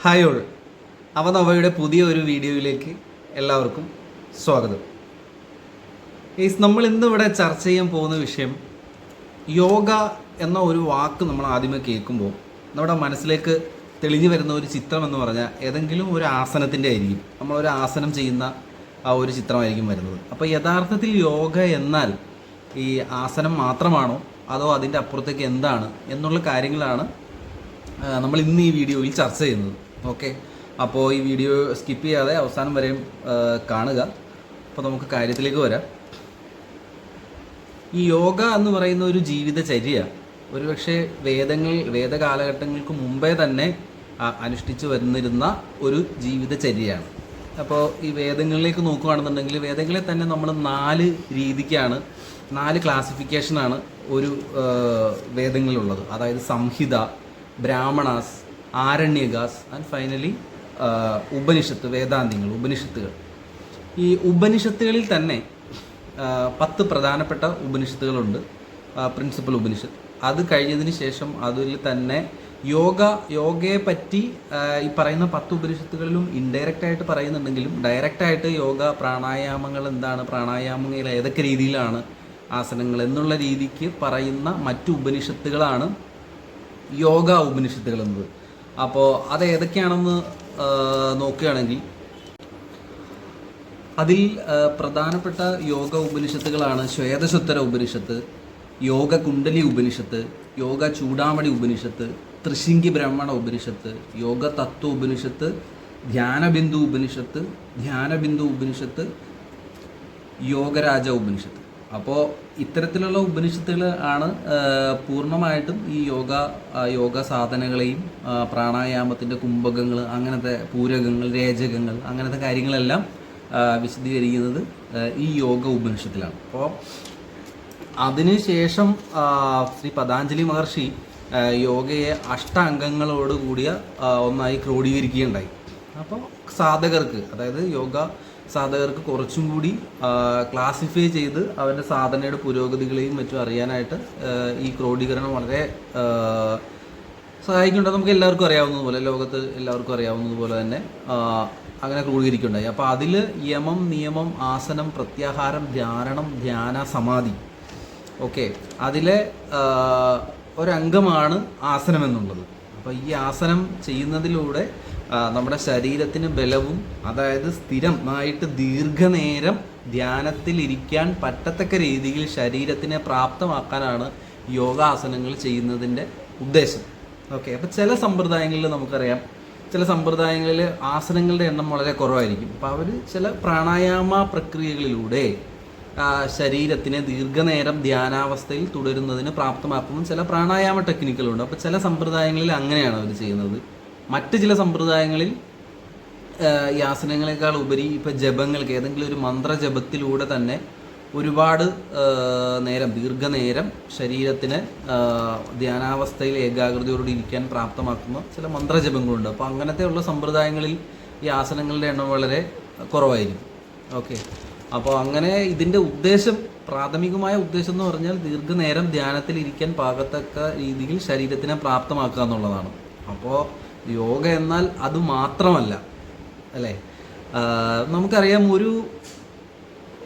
Hi all. അവനവയുടെ പുതിയ ഒരു വീഡിയോയിലേക്ക് എല്ലാവർക്കും സ്വാഗതം. ഈസ് നമ്മൾ ഇന്നിവിടെ ചർച്ച ചെയ്യാൻ പോകുന്ന വിഷയം യോഗ എന്ന ഒരു വാക്ക് നമ്മൾ ആദ്യമേ കേൾക്കുമ്പോൾ നമ്മുടെ മനസ്സിലേക്ക് തെളിഞ്ഞു വരുന്ന ഒരു ചിത്രം എന്ന് പറഞ്ഞാൽ ഏതെങ്കിലും ഒരു ആസനത്തിന്റെ ആയിരിക്കും. നമ്മളൊരു ആസനം ചെയ്യുന്ന ആ ഒരു ചിത്രമായിരിക്കും വരുന്നത്. അപ്പോൾ യഥാർത്ഥത്തിൽ യോഗ എന്നാൽ ഈ ആസനം മാത്രമാണോ അതോ അതിന്റെ അപ്പുറത്തേക്ക് എന്താണ് എന്നുള്ള കാര്യങ്ങളാണ് നമ്മൾ ഇന്ന് ഈ വീഡിയോയിൽ ചർച്ച ചെയ്യുന്നത്. ഓക്കെ അപ്പോൾ ഈ വീഡിയോ സ്കിപ്പ് ചെയ്യാതെ അവസാനം വരെയും കാണുക. അപ്പോൾ നമുക്ക് കാര്യത്തിലേക്ക് വരാം. ഈ യോഗ എന്ന് പറയുന്ന ഒരു ജീവിതചര്യ ഒരുപക്ഷെ വേദങ്ങൾ വേദകാലഘട്ടങ്ങൾക്ക് മുമ്പേ തന്നെ അനുഷ്ഠിച്ചു വന്നിരുന്ന ഒരു ജീവിതചര്യയാണ് അപ്പോൾ ഈ വേദങ്ങളിലേക്ക് നോക്കുകയാണെന്നുണ്ടെങ്കിൽ വേദങ്ങളെ തന്നെ നമ്മൾ നാല് രീതിക്കാണ് നാല് ക്ലാസിഫിക്കേഷനാണ് ഒരു വേദങ്ങളിലുള്ളത് അതായത് സംഹിത ബ്രാഹ്മണാസ് ആരണ്യകാസ് ആൻഡ് ഫൈനലി ഉപനിഷത്ത് വേദാന്തങ്ങൾ ഉപനിഷത്തുകൾ. ഈ ഉപനിഷത്തുകളിൽ തന്നെ പത്ത് പ്രധാനപ്പെട്ട ഉപനിഷത്തുകളുണ്ട്. പ്രിൻസിപ്പൽ ഉപനിഷത്ത്. അത് കഴിഞ്ഞതിന് ശേഷം അതിൽ തന്നെ യോഗ യോഗയെ പറ്റി ഈ പറയുന്ന പത്ത് ഉപനിഷത്തുകളിലും ഇൻഡയറക്റ്റ് ആയിട്ട് പറയുന്നുണ്ടെങ്കിലും ഡയറക്റ്റ് ആയിട്ട് യോഗ പ്രാണായാമങ്ങൾ എന്താണ് പ്രാണായാമങ്ങൾ ഏതൊക്കെ രീതിയിലാണ് ആസനങ്ങൾ എന്നുള്ള രീതിക്ക് പറയുന്ന മറ്റു ഉപനിഷത്തുകളാണ് യോഗ ഉപനിഷത്തുകൾ എന്നത്. അപ്പോൾ അത് ഏതൊക്കെയാണെന്ന് നോക്കുകയാണെങ്കിൽ അതിൽ പ്രധാനപ്പെട്ട യോഗ ഉപനിഷത്തുകളാണ് ശ്വേതശുത്തര ഉപനിഷത്ത് യോഗ കുണ്ടലി ഉപനിഷത്ത് യോഗ ചൂടാമണി ഉപനിഷത്ത് ത്രിശിങ്കി ബ്രഹ്മണ ഉപനിഷത്ത് യോഗ തത്വ ഉപനിഷത്ത് ധ്യാനബിന്ദു ഉപനിഷത്ത് ധ്യാനബിന്ദു ഉപനിഷത്ത് യോഗരാജ ഉപനിഷത്ത്. അപ്പോൾ ഇത്തരത്തിലുള്ള ഉപനിഷത്തുകൾ ആണ് പൂർണമായിട്ടും ഈ യോഗ യോഗ സാധനകളെയും പ്രാണായാമത്തിന്റെ കുംഭകങ്ങൾ അങ്ങനത്തെ പൂരകങ്ങൾ രേചകങ്ങൾ അങ്ങനത്തെ കാര്യങ്ങളെല്ലാം വിശദീകരിക്കുന്നത് ഈ യോഗ ഉപനിഷത്തിലാണ്. അപ്പോൾ അതിനുശേഷം ശ്രീ പതാഞ്ജലി മഹർഷി യോഗയെ അഷ്ടാംഗങ്ങളോട് കൂടിയ ഒന്നായി ക്രോഡീകരിക്കുകയുണ്ടായി. അപ്പോൾ സാധകർക്ക് അതായത് യോഗ സാധകർക്ക് കുറച്ചും കൂടി ക്ലാസിഫൈ ചെയ്ത് അവന്റെ സാധനയുടെ പുരോഗതികളെയും മറ്റും അറിയാനായിട്ട് ഈ ക്രോഡീകരണം വളരെ സഹായിക്കുന്നുണ്ട്. നമുക്ക് എല്ലാവർക്കും അറിയാവുന്നതുപോലെ ലോകത്ത് എല്ലാവർക്കും അറിയാവുന്നതുപോലെ തന്നെ അങ്ങനെ ക്രോഡീകരിക്കുണ്ടായി അപ്പോൾ അതിൽ യമം നിയമം ആസനം പ്രത്യാഹാരം ധ്യാനം ധ്യാന സമാധി ഓക്കെ. അതിലെ ഒരംഗമാണ് ആസനം എന്നുള്ളത് അപ്പോൾ ഈ ആസനം ചെയ്യുന്നതിലൂടെ നമ്മുടെ ശരീരത്തിന് ബലവും അതായത് സ്ഥിരമായിട്ട് ദീർഘനേരം ധ്യാനത്തിൽ ധ്യാനത്തിലിരിക്കാൻ പറ്റത്തക്ക രീതിയിൽ ശരീരത്തിനെ പ്രാപ്തമാക്കാനാണ് യോഗാസനങ്ങൾ ചെയ്യുന്നതിന്റെ ഉദ്ദേശം. ഓക്കെ അപ്പോൾ ചില സമ്പ്രദായങ്ങളിൽ നമുക്കറിയാം. ചില സമ്പ്രദായങ്ങളിൽ ആസനങ്ങളുടെ എണ്ണം വളരെ കുറവായിരിക്കും. അപ്പോൾ അവർ ചില പ്രാണായാമ പ്രക്രിയകളിലൂടെ ശരീരത്തിനെ ദീർഘനേരം ധ്യാനാവസ്ഥയിൽ തുടരുന്നതിന് പ്രാപ്തമാക്കുന്ന ചില പ്രാണായാമ ടെക്നിക്കുകളുണ്ട്. അപ്പോൾ ചില സമ്പ്രദായങ്ങളിൽ അങ്ങനെയാണ് അവർ ചെയ്യുന്നത്. മറ്റ് ചില സമ്പ്രദായങ്ങളിൽ യാസനങ്ങളെക്കാൾ ഉപരി ഇപ്പം ജപങ്ങൾക്ക് ഏതെങ്കിലും ഒരു മന്ത്രജപത്തിലൂടെ തന്നെ ഒരുപാട് നേരം ദീർഘനേരം ശരീരത്തിന് ധ്യാനാവസ്ഥയിൽ ഏകാഗ്രതയോടെ ഇരിക്കാൻ പ്രാപ്തമാക്കുന്ന ചില മന്ത്രജപങ്ങളുണ്ട്. അപ്പോൾ അങ്ങനത്തെ ഉള്ള സമ്പ്രദായങ്ങളിൽ ഈ ആസനങ്ങളുടെ എണ്ണം വളരെ കുറവായിരിക്കും. ഓക്കെ. അപ്പോൾ അങ്ങനെ ഇതിന്റെ ഉദ്ദേശം പ്രാഥമികമായ ഉദ്ദേശം എന്ന് പറഞ്ഞാൽ ദീർഘനേരം ധ്യാനത്തിൽ ഇരിക്കാൻ പാകത്തക്ക രീതിയിൽ ശരീരത്തിനെ പ്രാപ്തമാക്കുക എന്നുള്ളതാണ്. അപ്പോൾ യോഗ എന്നാൽ അത് മാത്രമല്ല അല്ലേ? നമുക്കറിയാം ഒരു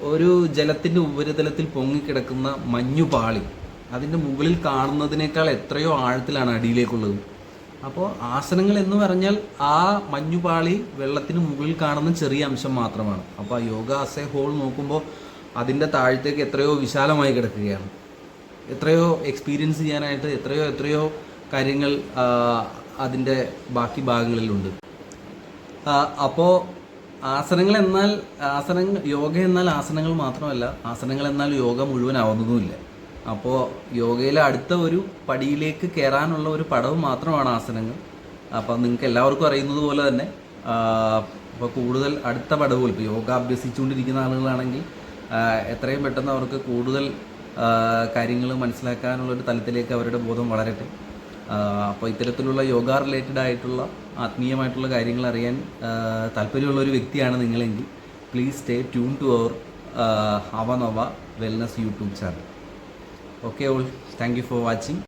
ഒരു ജലത്തിന്റെ ഉപരിതലത്തിൽ പൊങ്ങിക്കിടക്കുന്ന മഞ്ഞുപാളി അതിന്റെ മുകളിൽ കാണുന്നതിനേക്കാൾ എത്രയോ ആഴത്തിലാണ് അടിയിലേക്കുള്ളത്. അപ്പോൾ ആസനങ്ങൾ എന്ന് പറഞ്ഞാൽ ആ മഞ്ഞുപാളി വെള്ളത്തിന് മുകളിൽ കാണുന്ന ചെറിയ അംശം മാത്രമാണ്. അപ്പോൾ ആ യോഗ ആസ് ഹോൾ നോക്കുമ്പോൾ അതിന്റെ താഴത്തേക്ക് എത്രയോ വിശാലമായി കിടക്കുകയാണ്. എത്രയോ എക്സ്പീരിയൻസ് ചെയ്യാനായിട്ട് എത്രയോ എത്രയോ കാര്യങ്ങൾ അതിന്റെ ബാക്കി ഭാഗങ്ങളിലുണ്ട്. അപ്പോൾ ആസനങ്ങൾ എന്നാൽ ആസനങ്ങൾ യോഗ എന്നാൽ ആസനങ്ങൾ മാത്രമല്ല ആസനങ്ങൾ എന്നാൽ യോഗ മുഴുവനാവുന്നതുമില്ല. അപ്പോൾ യോഗയിലെ അടുത്ത ഒരു പടിയിലേക്ക് കയറാനുള്ള ഒരു പടവ് മാത്രമാണ് ആസനങ്ങൾ. അപ്പോൾ നിങ്ങൾക്ക് എല്ലാവർക്കും അറിയുന്നത് പോലെ തന്നെ അപ്പോൾ കൂടുതൽ അടുത്ത പടവുകൾ ഇപ്പോൾ യോഗ അഭ്യസിച്ചുകൊണ്ടിരിക്കുന്ന ആളുകളാണെങ്കിൽ എത്രയും പെട്ടെന്ന് അവർക്ക് കൂടുതൽ കാര്യങ്ങൾ മനസ്സിലാക്കാനുള്ള ഒരു തലത്തിലേക്ക് അവരുടെ ബോധം വളരട്ടെ. അപ്പോൾ ഇത്തരത്തിലുള്ള യോഗ റിലേറ്റഡ് ആയിട്ടുള്ള ആത്മീയമായിട്ടുള്ള കാര്യങ്ങൾ അറിയാൻ താല്പര്യമുള്ള ഒരു വ്യക്തിയാണ് നിങ്ങളെങ്കിൽ please stay tune to our Avanova wellness YouTube channel okay all thank you for watching